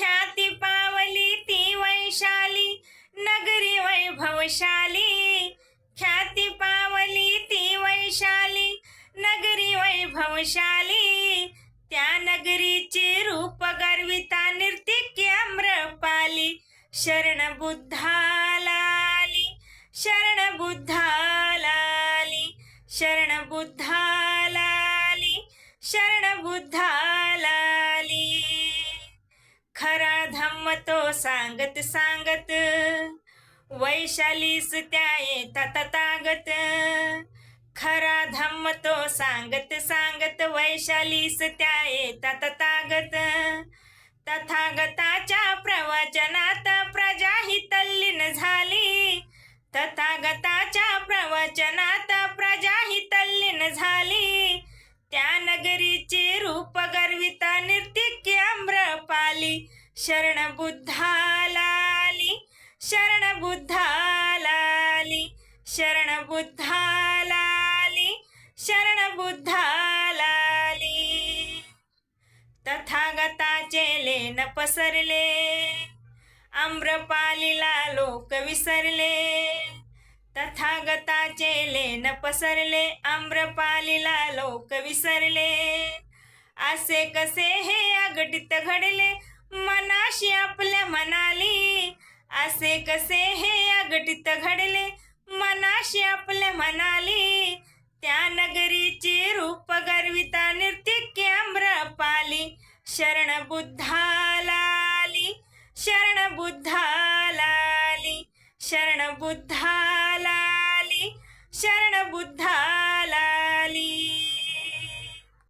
ख्याती पावली ती वैशाली नगरी वैभवशाली. ख्याती पावली ती वैशाली नगरी वैभवशाली. त्या नगरीचे रूप गर्विता निर्तिक्य आम्रपाली. शरण बुद्धालाली शरण बुद्धालाली शरण बुद्धा सांगत सांगत वैशालीस त्या येतात तागत. खरा धम्म तो सांगत सांगत वैशालीस त्या येतात तागत. तथागताच्या प्रवचनात प्रजा ही तल्लीन झाली. तथागताच्या प्रवचनात प्रजा ही तल्लीन झाली. त्या नगरीचे रूप गर्विता शरण बुद्धालाली शरण बुद्धालाली शरण बुद्धालाली शरण बुद्धालाली तथागताचे लेन पसरले आम्रपालीला लोक विसरले. तथागताचे लेन पसरले आम्रपालीला लोक विसरले. असे कसे हे अगटित घडले? असे कसे हे अघटित घडले? मनाशी आपल्या म्हणाली त्या नगरीचे रूप गर्विता कॅम्र पाली शरण बुद्धालाली शरण बुद्धालाली शरण बुद्धालाली शरण बुद्धालाली